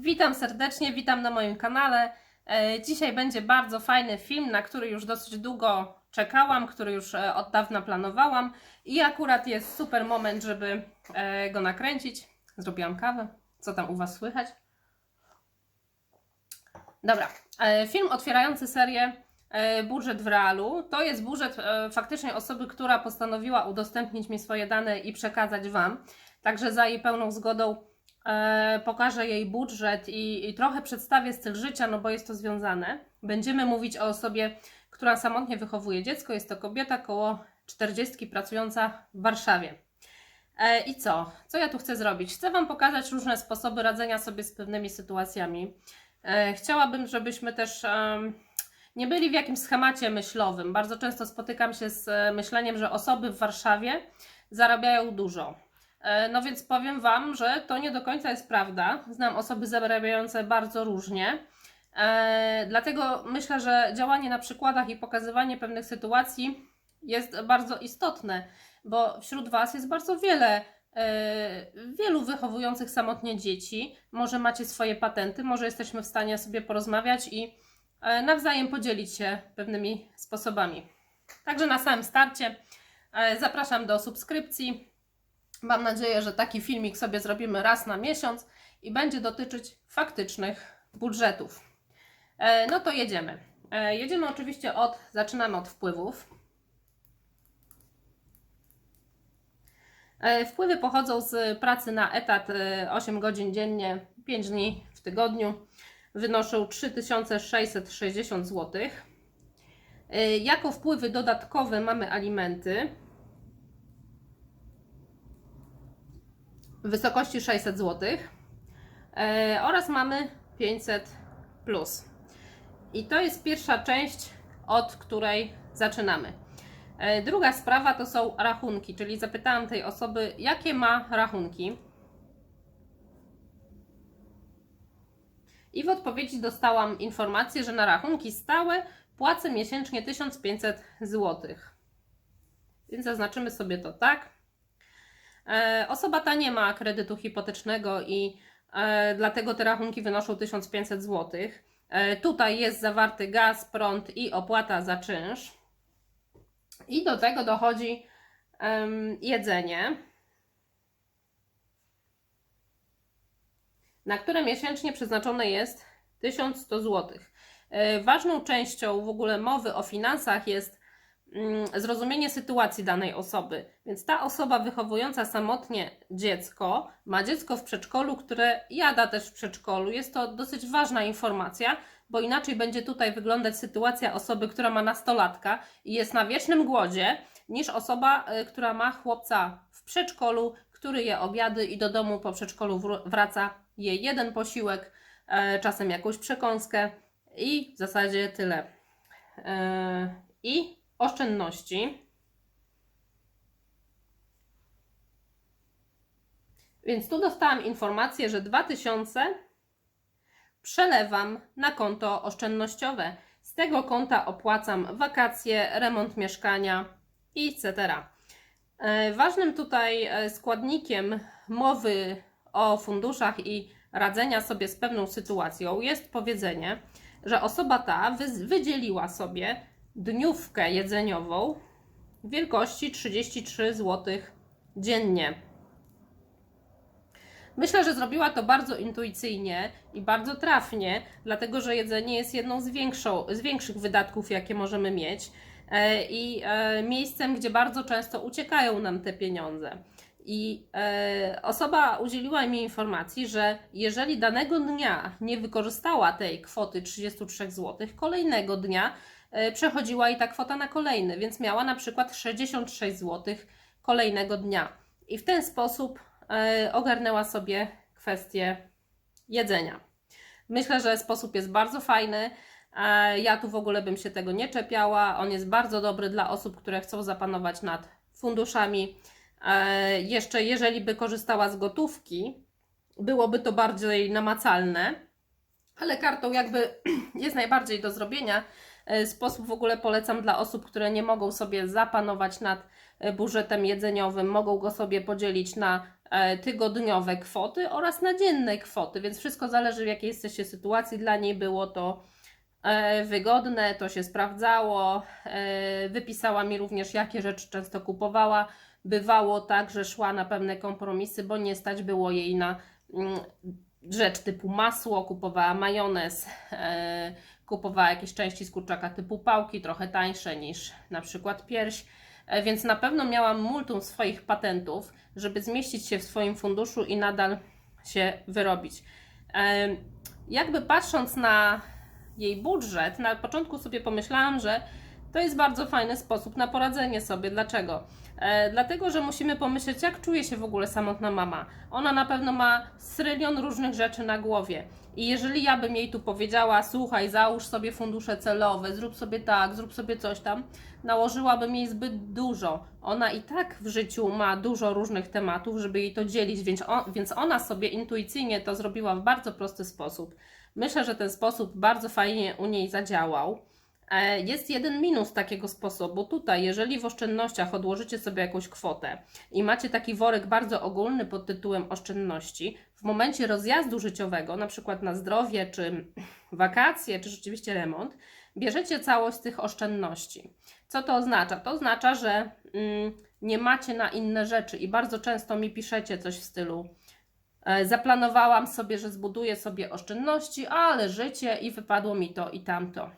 Witam serdecznie, witam na moim kanale. E, Dzisiaj będzie bardzo fajny film, na który już dosyć długo czekałam, który już e, od dawna planowałam i akurat jest super moment, żeby e, go nakręcić. Zrobiłam kawę. Co tam u Was słychać? Dobra, film otwierający serię Budżet w realu. To jest budżet faktycznie osoby, która postanowiła udostępnić mi swoje dane i przekazać Wam. Także za jej pełną zgodą pokażę jej budżet i, i trochę przedstawię styl życia, no bo jest to związane. Będziemy mówić o osobie, która samotnie wychowuje dziecko. Jest to kobieta koło 40 pracująca w Warszawie. E, I co? Co ja tu chcę zrobić? Chcę Wam pokazać różne sposoby radzenia sobie z pewnymi sytuacjami. E, Chciałabym, żebyśmy też nie byli w jakimś schemacie myślowym. Bardzo często spotykam się z e, myśleniem, że osoby w Warszawie zarabiają dużo. E, No więc powiem Wam, że to nie do końca jest prawda. Znam osoby zarabiające bardzo różnie. E, Dlatego myślę, że działanie na przykładach i pokazywanie pewnych sytuacji jest bardzo istotne, bo wśród Was jest bardzo wiele e, wielu wychowujących samotnie dzieci. Może macie swoje patenty, może jesteśmy w stanie sobie porozmawiać i nawzajem podzielić się pewnymi sposobami. Także na samym starcie zapraszam do subskrypcji. Mam nadzieję, że taki filmik sobie zrobimy raz na miesiąc i będzie dotyczyć faktycznych budżetów. E, No to jedziemy. E, Jedziemy oczywiście od, zaczynamy od wpływów. E, Wpływy pochodzą z pracy na etat e, 8 godzin dziennie, 5 dni w tygodniu. Wynoszą 3660 zł. Jako wpływy dodatkowe mamy alimenty w wysokości 600 zł e, oraz mamy 500 plus. I to jest pierwsza część, od której zaczynamy. E, Druga sprawa to są rachunki, czyli zapytałam tej osoby, jakie ma rachunki. I w odpowiedzi dostałam informację, że na rachunki stałe płacę miesięcznie 1500 zł. Więc zaznaczymy sobie to tak. E, Osoba ta nie ma kredytu hipotecznego i e, dlatego te rachunki wynoszą 1500 zł. E, Tutaj jest zawarty gaz, prąd i opłata za czynsz. I do tego dochodzi jedzenie, na które miesięcznie przeznaczone jest 1100 zł. Ważną częścią w ogóle mowy o finansach jest zrozumienie sytuacji danej osoby. Więc ta osoba wychowująca samotnie dziecko ma dziecko w przedszkolu, które jada też w przedszkolu. Jest to dosyć ważna informacja, bo inaczej będzie tutaj wyglądać sytuacja osoby, która ma nastolatka i jest na wiecznym głodzie, niż osoba, y, która ma chłopca w przedszkolu, który je obiady i do domu po przedszkolu wr- wraca, je jeden posiłek, e, czasem jakąś przekąskę i w zasadzie tyle. E, I oszczędności. Więc tu dostałam informację, że 2000 przelewam na konto oszczędnościowe. Z tego konta opłacam wakacje, remont mieszkania etc. E, Ważnym tutaj e, składnikiem mowy o funduszach i radzenia sobie z pewną sytuacją jest powiedzenie, że osoba ta wy- wydzieliła sobie dniówkę jedzeniową wielkości 33 zł dziennie. Myślę, że zrobiła to bardzo intuicyjnie i bardzo trafnie, dlatego że jedzenie jest jedną z, większą, z większych wydatków, jakie możemy mieć e, i e, miejscem, gdzie bardzo często uciekają nam te pieniądze. I e, osoba udzieliła mi informacji, że jeżeli danego dnia nie wykorzystała tej kwoty 33 zł, kolejnego dnia przechodziła i ta kwota na kolejny, więc miała na przykład 66 zł kolejnego dnia. I w ten sposób e, ogarnęła sobie kwestię jedzenia. Myślę, że sposób jest bardzo fajny. E, Ja tu w ogóle bym się tego nie czepiała. On jest bardzo dobry dla osób, które chcą zapanować nad funduszami. E, Jeszcze jeżeli by korzystała z gotówki, byłoby to bardziej namacalne, ale kartą jakby jest najbardziej do zrobienia. E, Sposób w ogóle polecam dla osób, które nie mogą sobie zapanować nad e, budżetem jedzeniowym, mogą go sobie podzielić na e, tygodniowe kwoty oraz na dzienne kwoty, więc wszystko zależy w jakiej jesteście sytuacji. Dla niej było to wygodne, to się sprawdzało. Wypisała mi również, jakie rzeczy często kupowała. Bywało tak, że szła na pewne kompromisy, bo nie stać było jej na mm, rzecz typu masło, kupowała majonez, e, kupowała jakieś części z kurczaka typu pałki, trochę tańsze niż na przykład pierś. E, Więc na pewno miałam multum swoich patentów, żeby zmieścić się w swoim funduszu i nadal się wyrobić. E, Jakby patrząc na jej budżet, na początku sobie pomyślałam, że to jest bardzo fajny sposób na poradzenie sobie. Dlaczego? E, dlatego, że musimy pomyśleć, jak czuje się w ogóle samotna mama. Ona na pewno ma strylion różnych rzeczy na głowie. I jeżeli ja bym jej tu powiedziała, słuchaj, załóż sobie fundusze celowe, zrób sobie tak, zrób sobie coś tam, nałożyłabym jej zbyt dużo. Ona i tak w życiu ma dużo różnych tematów, żeby jej to dzielić, więc, on, więc ona sobie intuicyjnie to zrobiła w bardzo prosty sposób. Myślę, że ten sposób bardzo fajnie u niej zadziałał. E, Jest jeden minus takiego sposobu. Tutaj, jeżeli w oszczędnościach odłożycie sobie jakąś kwotę i macie taki worek bardzo ogólny pod tytułem oszczędności, w momencie rozjazdu życiowego, na przykład na zdrowie, czy wakacje, czy rzeczywiście remont, bierzecie całość tych oszczędności. Co to oznacza? To oznacza, że mm, nie macie na inne rzeczy i bardzo często mi piszecie coś w stylu e, zaplanowałam sobie, że zbuduję sobie oszczędności, ale życie i wypadło mi to i tamto.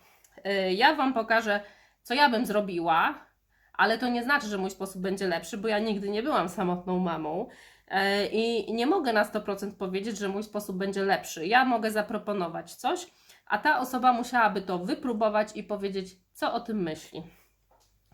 Y, Ja Wam pokażę, co ja bym zrobiła, ale to nie znaczy, że mój sposób będzie lepszy, bo ja nigdy nie byłam samotną mamą y, i nie mogę na 100% powiedzieć, że mój sposób będzie lepszy. Ja mogę zaproponować coś, a ta osoba musiałaby to wypróbować i powiedzieć, co o tym myśli.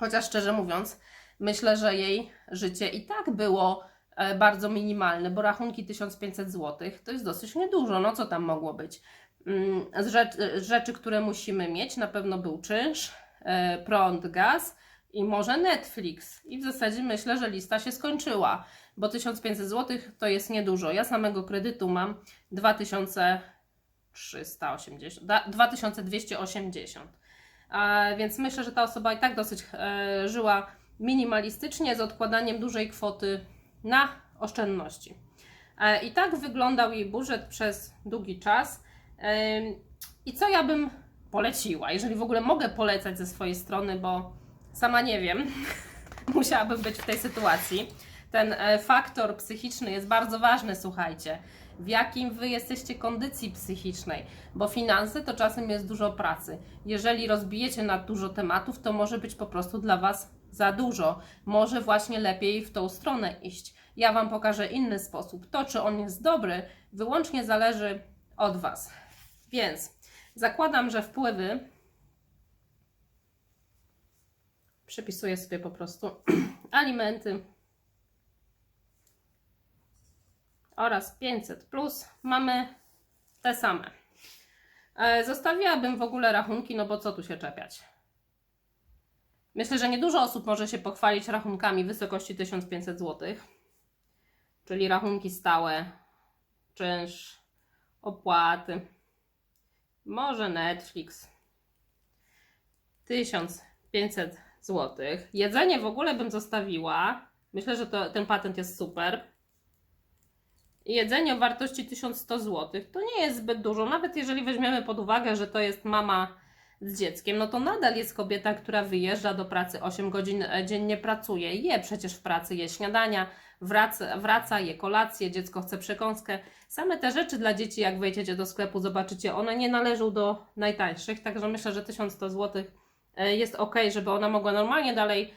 Chociaż szczerze mówiąc, myślę, że jej życie i tak było e, bardzo minimalne, bo rachunki 1500 zł to jest dosyć niedużo. No co tam mogło być? Mm, Z rzeczy, rzeczy, które musimy mieć, na pewno był czynsz, e, prąd, gaz i może Netflix. I w zasadzie myślę, że lista się skończyła, bo 1500 zł to jest niedużo. Ja samego kredytu mam 2380, da- 2280. A, więc myślę, że ta osoba i tak dosyć e, żyła minimalistycznie z odkładaniem dużej kwoty na oszczędności. E, I tak wyglądał jej budżet przez długi czas. I co ja bym poleciła, jeżeli w ogóle mogę polecać ze swojej strony, bo sama nie wiem, musiałabym być w tej sytuacji. Ten e, faktor psychiczny jest bardzo ważny, słuchajcie. W jakim wy jesteście kondycji psychicznej, bo finanse to czasem jest dużo pracy. Jeżeli rozbijecie na dużo tematów, to może być po prostu dla was za dużo. Może właśnie lepiej w tą stronę iść. Ja wam pokażę inny sposób. To, czy on jest dobry, wyłącznie zależy od was. Więc zakładam, że wpływy przepisuję sobie po prostu alimenty oraz 500 plus mamy te same. E, Zostawiłabym w ogóle rachunki, no bo co tu się czepiać. Myślę, że niedużo osób może się pochwalić rachunkami wysokości 1500 zł, czyli rachunki stałe, czynsz, opłaty, może Netflix, 1500 zł. Jedzenie w ogóle bym zostawiła. Myślę, że to, ten patent jest super. Jedzenie o wartości 1100 zł to nie jest zbyt dużo, nawet jeżeli weźmiemy pod uwagę, że to jest mama z dzieckiem, no to nadal jest kobieta, która wyjeżdża do pracy 8 godzin e, dziennie pracuje, je przecież w pracy, je śniadania, wraca, wraca, je kolację, dziecko chce przekąskę. Same te rzeczy dla dzieci, jak wejdziecie do sklepu, zobaczycie, one nie należą do najtańszych, także myślę, że 1100 zł e, jest ok, żeby ona mogła normalnie dalej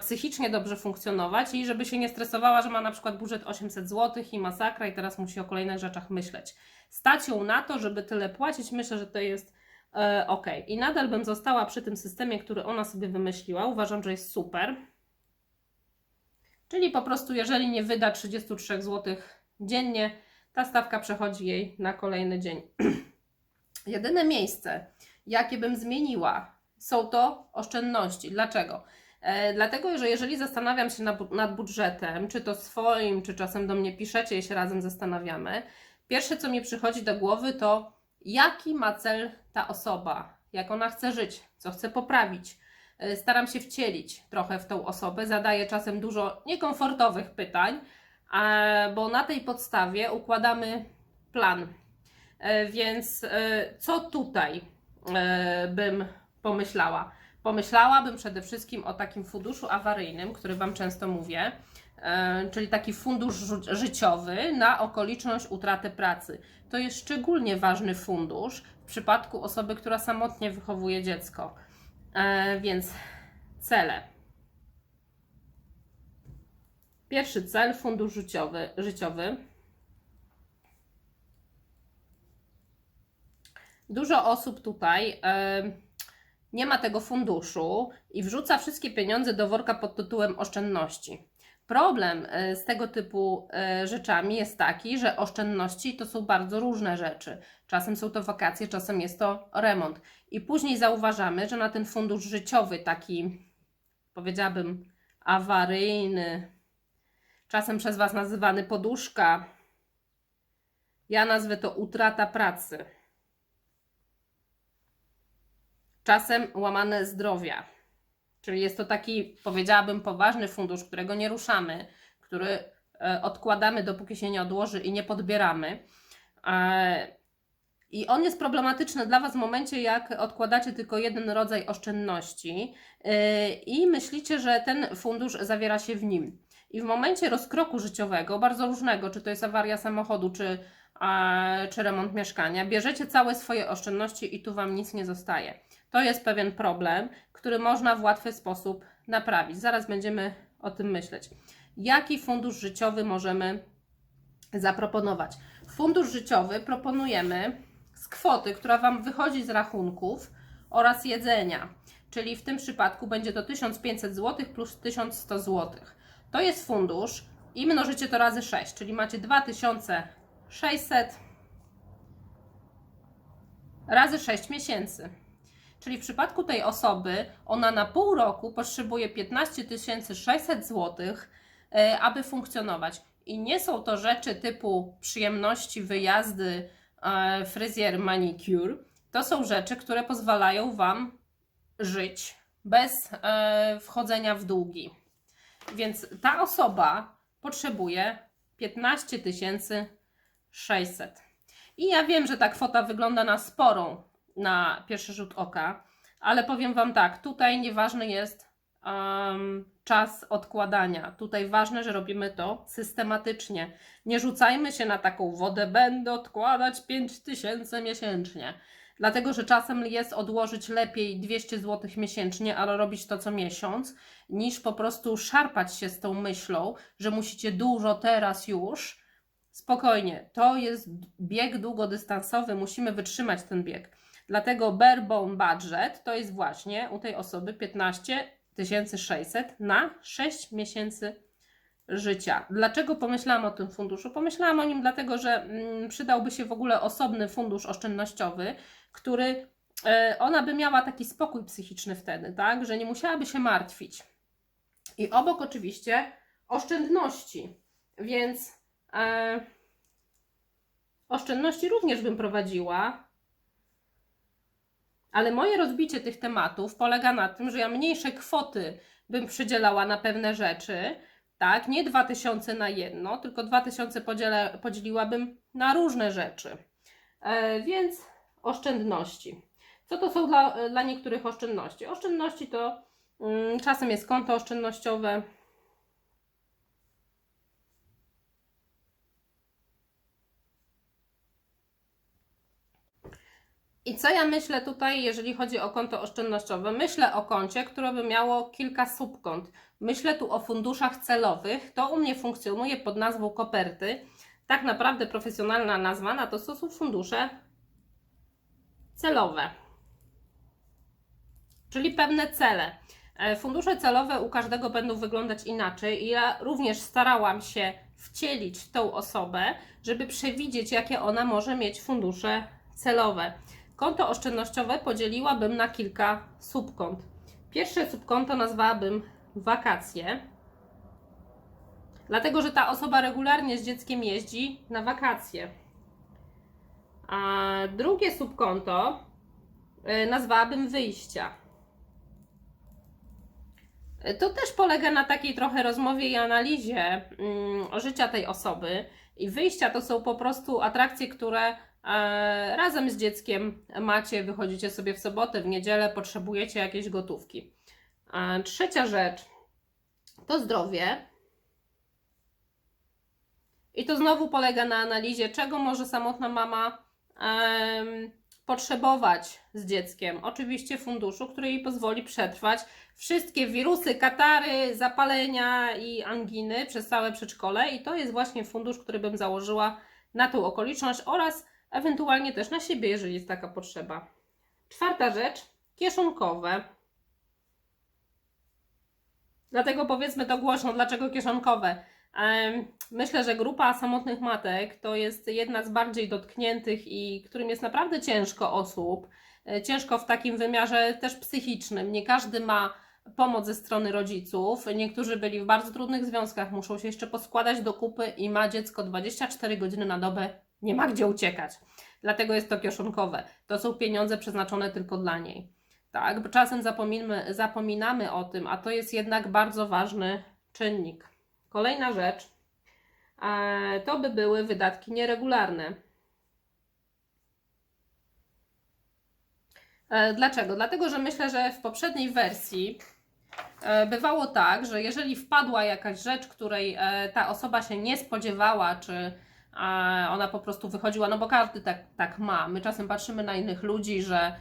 psychicznie dobrze funkcjonować i żeby się nie stresowała, że ma na przykład budżet 800 zł i masakra i teraz musi o kolejnych rzeczach myśleć. Stać ją na to, żeby tyle płacić, myślę, że to jest e, ok. I nadal bym została przy tym systemie, który ona sobie wymyśliła. Uważam, że jest super. Czyli po prostu, jeżeli nie wyda 33 zł dziennie, ta stawka przechodzi jej na kolejny dzień. Jedyne miejsce, jakie bym zmieniła, są to oszczędności. Dlaczego? E, dlatego, że jeżeli zastanawiam się nad, nad budżetem, czy to swoim, czy czasem do mnie piszecie i się razem zastanawiamy, pierwsze co mi przychodzi do głowy to jaki ma cel ta osoba, jak ona chce żyć, co chce poprawić. E, Staram się wcielić trochę w tą osobę, zadaję czasem dużo niekomfortowych pytań, bo na tej podstawie układamy plan. E, Więc e, co tutaj bym pomyślała? Pomyślałabym przede wszystkim o takim funduszu awaryjnym, który Wam często mówię, czyli taki fundusz ży- życiowy na okoliczność utraty pracy. To jest szczególnie ważny fundusz w przypadku osoby, która samotnie wychowuje dziecko. E, Więc cele. Pierwszy cel fundusz życiowy. życiowy. Dużo osób tutaj em, nie ma tego funduszu i wrzuca wszystkie pieniądze do worka pod tytułem oszczędności. Problem e, z tego typu e, rzeczami jest taki, że oszczędności to są bardzo różne rzeczy. Czasem są to wakacje, czasem jest to remont. I później zauważamy, że na ten fundusz życiowy, taki powiedziałabym awaryjny, czasem przez Was nazywany poduszka, ja nazwę to utrata pracy. Czasem łamane zdrowia. Czyli jest to taki, powiedziałabym, poważny fundusz, którego nie ruszamy, który e, odkładamy, dopóki się nie odłoży i nie podbieramy. E, I on jest problematyczny dla Was w momencie, jak odkładacie tylko jeden rodzaj oszczędności e, i myślicie, że ten fundusz zawiera się w nim. I w momencie rozkroku życiowego, bardzo różnego, czy to jest awaria samochodu, czy, czy remont mieszkania, bierzecie całe swoje oszczędności i tu Wam nic nie zostaje. To jest pewien problem, który można w łatwy sposób naprawić. Zaraz będziemy o tym myśleć. Jaki fundusz życiowy możemy zaproponować? Fundusz życiowy proponujemy z kwoty, która Wam wychodzi z rachunków oraz jedzenia. Czyli w tym przypadku będzie to 1500 zł plus 1100 zł. To jest fundusz i mnożycie to razy 6, czyli macie 2600 razy 6 miesięcy. Czyli w przypadku tej osoby ona na pół roku potrzebuje 15 600 zł, aby funkcjonować. I nie są to rzeczy typu przyjemności, wyjazdy, e, fryzjer, manicure. To są rzeczy, które pozwalają Wam żyć bez e, wchodzenia w długi. Więc ta osoba potrzebuje 15 600. I ja wiem, że ta kwota wygląda na sporą na pierwszy rzut oka, ale powiem Wam tak, tutaj nieważny jest um, czas odkładania. Tutaj ważne, że robimy to systematycznie. Nie rzucajmy się na taką wodę, będę odkładać 5000 miesięcznie. Dlatego, że czasem jest odłożyć lepiej 200 zł miesięcznie, ale robić to co miesiąc, niż po prostu szarpać się z tą myślą, że musicie dużo teraz już. Spokojnie, to jest bieg długodystansowy, musimy wytrzymać ten bieg. Dlatego barebone budget to jest właśnie u tej osoby 15 600 na 6 miesięcy życia. Dlaczego pomyślałam o tym funduszu? Pomyślałam o nim dlatego, że mm, przydałby się w ogóle osobny fundusz oszczędnościowy, który e, ona by miała taki spokój psychiczny wtedy, tak, że nie musiałaby się martwić. I obok oczywiście oszczędności, więc e, oszczędności również bym prowadziła, ale moje rozbicie tych tematów polega na tym, że ja mniejsze kwoty bym przydzielała na pewne rzeczy, tak, nie 2000 na jedno, tylko 2000 podzielę, podzieliłabym na różne rzeczy. E, więc oszczędności. Co to są dla, dla niektórych oszczędności? Oszczędności to mm, czasem jest konto oszczędnościowe, I co ja myślę tutaj, jeżeli chodzi o konto oszczędnościowe? Myślę o koncie, które by miało kilka subkont. Myślę tu o funduszach celowych. To u mnie funkcjonuje pod nazwą koperty. Tak naprawdę profesjonalna nazwa na to są fundusze celowe. Czyli pewne cele. E, Fundusze celowe u każdego będą wyglądać inaczej i ja również starałam się wcielić tą osobę, żeby przewidzieć, jakie ona może mieć fundusze celowe. Konto oszczędnościowe podzieliłabym na kilka subkont. Pierwsze subkonto nazwałabym wakacje, dlatego że ta osoba regularnie z dzieckiem jeździ na wakacje. A drugie subkonto y, nazwałabym wyjścia. To też polega na takiej trochę rozmowie i analizie mm, życia tej osoby. I wyjścia to są po prostu atrakcje, które e, razem z dzieckiem macie, wychodzicie sobie w sobotę, w niedzielę, potrzebujecie jakiejś gotówki. E, trzecia rzecz to zdrowie. I to znowu polega na analizie, czego może samotna mama em, potrzebować z dzieckiem. Oczywiście funduszu, który jej pozwoli przetrwać wszystkie wirusy, katary, zapalenia i anginy przez całe przedszkole. I to jest właśnie fundusz, który bym założyła na tą okoliczność oraz ewentualnie też na siebie, jeżeli jest taka potrzeba. Czwarta rzecz, kieszonkowe. Dlatego powiedzmy to głośno, dlaczego kieszonkowe. Myślę, że grupa samotnych matek to jest jedna z bardziej dotkniętych i którym jest naprawdę ciężko osób. E, Ciężko w takim wymiarze też psychicznym. Nie każdy ma pomoc ze strony rodziców. Niektórzy byli w bardzo trudnych związkach, muszą się jeszcze poskładać do kupy i ma dziecko 24 godziny na dobę, nie ma gdzie uciekać. Dlatego jest to kieszonkowe. To są pieniądze przeznaczone tylko dla niej. Tak, bo czasem zapominamy, zapominamy o tym, a to jest jednak bardzo ważny czynnik. Kolejna rzecz e, to by były wydatki nieregularne. E, Dlaczego? Dlatego, że myślę, że w poprzedniej wersji e, bywało tak, że jeżeli wpadła jakaś rzecz, której ta osoba się nie spodziewała, czy e, ona po prostu wychodziła, no bo każdy tak, tak ma. My czasem patrzymy na innych ludzi, że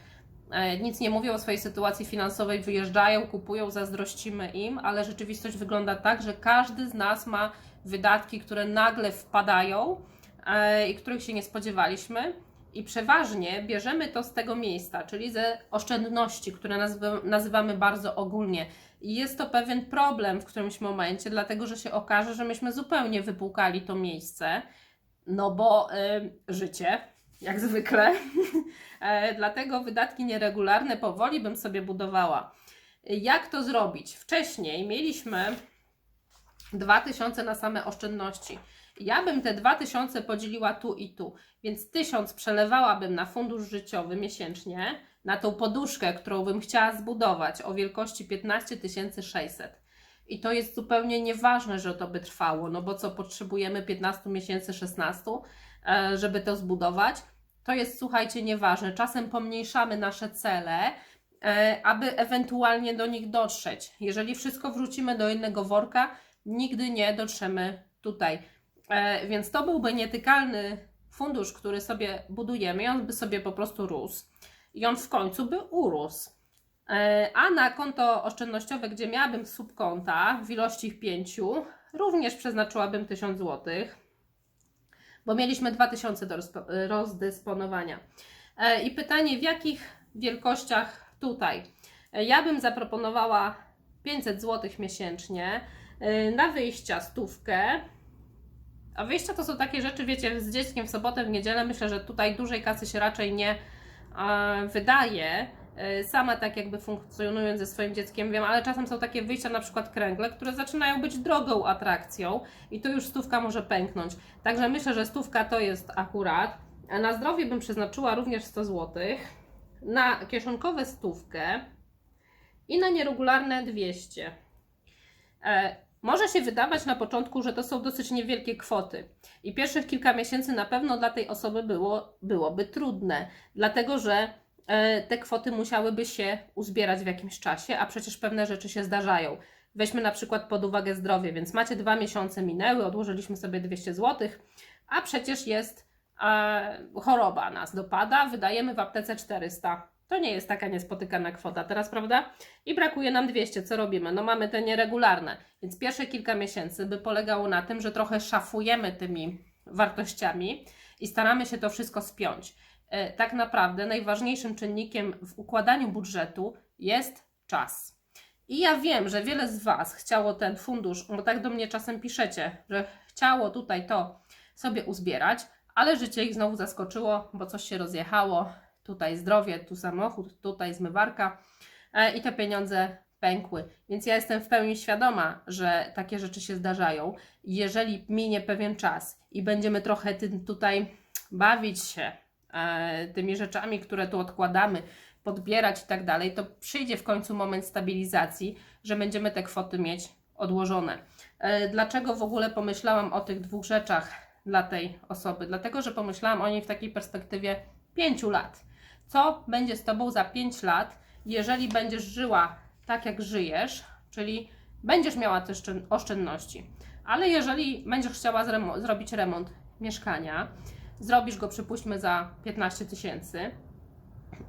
e, nic nie mówią o swojej sytuacji finansowej, wyjeżdżają, kupują, zazdrościmy im, ale rzeczywistość wygląda tak, że każdy z nas ma wydatki, które nagle wpadają e, i których się nie spodziewaliśmy. I przeważnie bierzemy to z tego miejsca, czyli ze oszczędności, które nazywa- nazywamy bardzo ogólnie. I jest to pewien problem w którymś momencie, dlatego że się okaże, że myśmy zupełnie wypłukali to miejsce, no bo y, życie, jak zwykle. e, dlatego wydatki nieregularne powoli bym sobie budowała. Jak to zrobić? Wcześniej mieliśmy 2000 na same oszczędności. Ja bym te 2000 podzieliła tu i tu, więc 1000 przelewałabym na fundusz życiowy miesięcznie, na tą poduszkę, którą bym chciała zbudować o wielkości 15 600. I to jest zupełnie nieważne, że to by trwało, no bo co potrzebujemy 15 miesięcy, 16, e, żeby to zbudować. To jest, słuchajcie, nieważne. Czasem pomniejszamy nasze cele, e, aby ewentualnie do nich dotrzeć. Jeżeli wszystko wrzucimy do jednego worka, nigdy nie dotrzemy tutaj. E, Więc to byłby nietykalny fundusz, który sobie budujemy i on by sobie po prostu rósł. I on w końcu by urósł. E, A na konto oszczędnościowe, gdzie miałabym subkonta w ilości pięciu, również przeznaczyłabym 1000 zł, bo mieliśmy 2000 do rozdysponowania. E, I pytanie, w jakich wielkościach tutaj? E, Ja bym zaproponowała 500 zł miesięcznie, na wyjścia stówkę, a wyjścia to są takie rzeczy, wiecie, z dzieckiem w sobotę, w niedzielę. Myślę, że tutaj dużej kasy się raczej nie wydaje. E, Sama tak jakby funkcjonując ze swoim dzieckiem wiem, ale czasem są takie wyjścia, na przykład kręgle, które zaczynają być drogą atrakcją i tu już stówka może pęknąć. Także myślę, że stówka to jest akurat. Na zdrowie bym przeznaczyła również 100 zł, na kieszonkowe stówkę i na nieregularne 200. E, może się wydawać na początku, że to są dosyć niewielkie kwoty. I pierwszych kilka miesięcy na pewno dla tej osoby było, byłoby trudne, dlatego że te kwoty musiałyby się uzbierać w jakimś czasie, a przecież pewne rzeczy się zdarzają. Weźmy na przykład pod uwagę zdrowie, więc macie dwa miesiące minęły, odłożyliśmy sobie 200 zł, a przecież jest e, choroba nas dopada, wydajemy w aptece 400. To nie jest taka niespotykana kwota teraz, prawda? I brakuje nam 200. Co robimy? No mamy te nieregularne. Więc pierwsze kilka miesięcy by polegało na tym, że trochę szafujemy tymi wartościami i staramy się to wszystko spiąć. E, Tak naprawdę najważniejszym czynnikiem w układaniu budżetu jest czas. I ja wiem, że wiele z Was chciało ten fundusz, bo tak do mnie czasem piszecie, że chciało tutaj to sobie uzbierać, ale życie ich znowu zaskoczyło, bo coś się rozjechało. Tutaj zdrowie, tu samochód, tutaj zmywarka e, i te pieniądze pękły. Więc ja jestem w pełni świadoma, że takie rzeczy się zdarzają. Jeżeli minie pewien czas i będziemy trochę tutaj bawić się tymi rzeczami, które tu odkładamy, podbierać i tak dalej, to przyjdzie w końcu moment stabilizacji, że będziemy te kwoty mieć odłożone. E, Dlaczego w ogóle pomyślałam o tych dwóch rzeczach dla tej osoby? Dlatego, że pomyślałam o niej w takiej perspektywie 5 lat. Co będzie z Tobą za 5 lat, jeżeli będziesz żyła tak, jak żyjesz, czyli będziesz miała te szczę- oszczędności, ale jeżeli będziesz chciała zrobić remont mieszkania, zrobisz go przypuśćmy za 15 tysięcy,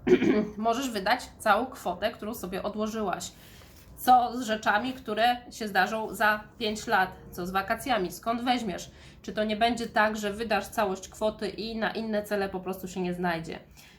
możesz wydać całą kwotę, którą sobie odłożyłaś. Co z rzeczami, które się zdarzą za 5 lat? Co z wakacjami? Skąd weźmiesz? Czy to nie będzie tak, że wydasz całość kwoty i na inne cele po prostu się nie znajdzie?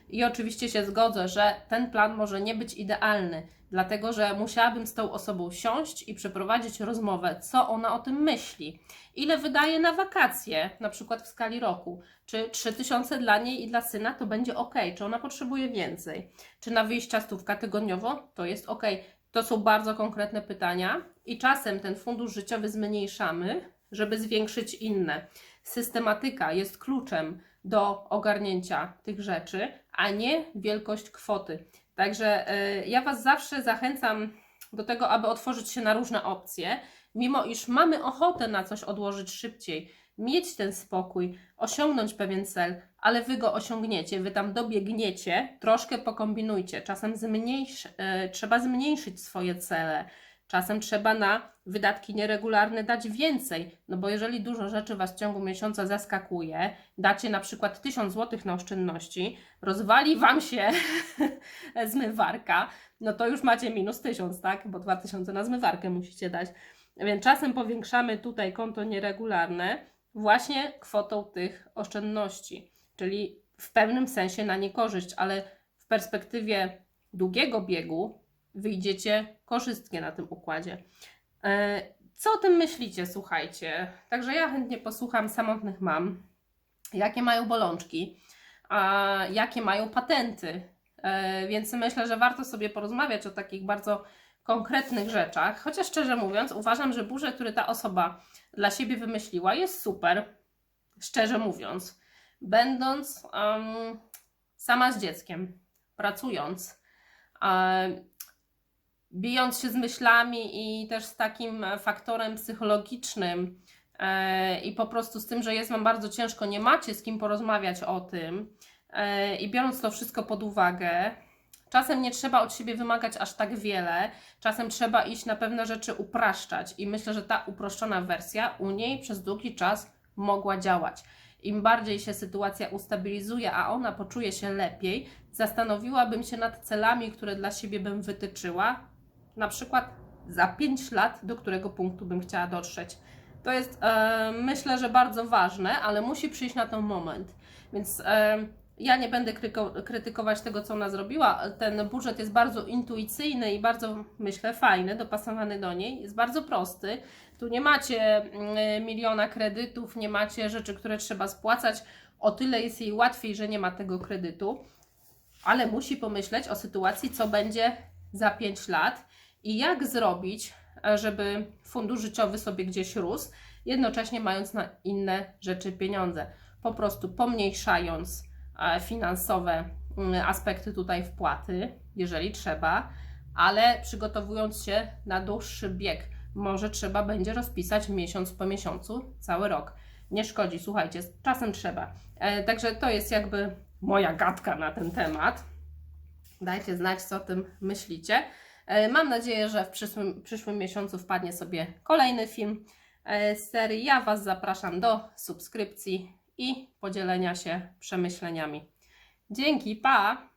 I oczywiście się zgodzę, że ten plan może nie być idealny, dlatego że musiałabym z tą osobą siąść i przeprowadzić rozmowę, co ona o tym myśli, ile wydaje na wakacje, na przykład w skali roku, czy 3000 dla niej i dla syna to będzie ok, czy ona potrzebuje więcej, czy na wyjścia stówka tygodniowo to jest ok. To są bardzo konkretne pytania i czasem ten fundusz życiowy zmniejszamy, żeby zwiększyć inne. Systematyka jest kluczem do ogarnięcia tych rzeczy, a nie wielkość kwoty. Także y, ja Was zawsze zachęcam do tego, aby otworzyć się na różne opcje, mimo iż mamy ochotę na coś odłożyć szybciej, mieć ten spokój, osiągnąć pewien cel, ale Wy go osiągniecie, Wy tam dobiegniecie, troszkę pokombinujcie. Czasem zmniejsz, y, trzeba zmniejszyć swoje cele, czasem trzeba na wydatki nieregularne dać więcej, no bo jeżeli dużo rzeczy Was w ciągu miesiąca zaskakuje, dacie na przykład 1000 zł na oszczędności, rozwali Wam się zmywarka, no to już macie minus 1000, tak? Bo 2000 na zmywarkę musicie dać. Więc czasem powiększamy tutaj konto nieregularne właśnie kwotą tych oszczędności, czyli w pewnym sensie na niekorzyść, ale w perspektywie długiego biegu wyjdziecie korzystnie na tym układzie. E, Co o tym myślicie, słuchajcie? Także ja chętnie posłucham samotnych mam, jakie mają bolączki, a jakie mają patenty. E, Więc myślę, że warto sobie porozmawiać o takich bardzo konkretnych rzeczach. Chociaż szczerze mówiąc, uważam, że budżet, który ta osoba dla siebie wymyśliła, jest super. Szczerze mówiąc, będąc em, sama z dzieckiem, pracując, em, bijąc się z myślami i też z takim e, faktorem psychologicznym e, i po prostu z tym, że jest Wam bardzo ciężko, nie macie z kim porozmawiać o tym e, i biorąc to wszystko pod uwagę, czasem nie trzeba od siebie wymagać aż tak wiele, czasem trzeba iść na pewne rzeczy upraszczać i myślę, że ta uproszczona wersja u niej przez długi czas mogła działać. Im bardziej się sytuacja ustabilizuje, a ona poczuje się lepiej, zastanowiłabym się nad celami, które dla siebie bym wytyczyła, na przykład za 5 lat, do którego punktu bym chciała dotrzeć. To jest, e, myślę, że bardzo ważne, ale musi przyjść na ten moment. Więc e, ja nie będę krytykować tego, co ona zrobiła. Ten budżet jest bardzo intuicyjny i bardzo, myślę, fajny, dopasowany do niej. Jest bardzo prosty. Tu nie macie mm, miliona kredytów, nie macie rzeczy, które trzeba spłacać. O tyle jest jej łatwiej, że nie ma tego kredytu, ale musi pomyśleć o sytuacji, co będzie za 5 lat i jak zrobić, żeby fundusz życiowy sobie gdzieś rósł, jednocześnie mając na inne rzeczy pieniądze. Po prostu pomniejszając e, finansowe mm, aspekty tutaj wpłaty, jeżeli trzeba, ale przygotowując się na dłuższy bieg. Może trzeba będzie rozpisać miesiąc po miesiącu, cały rok. Nie szkodzi, słuchajcie, czasem trzeba. E, także to jest jakby moja gadka na ten temat. Dajcie znać, co o tym myślicie. E, Mam nadzieję, że w przyszłym, przyszłym miesiącu wpadnie sobie kolejny film e, z serii. Ja Was zapraszam do subskrypcji i podzielenia się przemyśleniami. Dzięki, pa!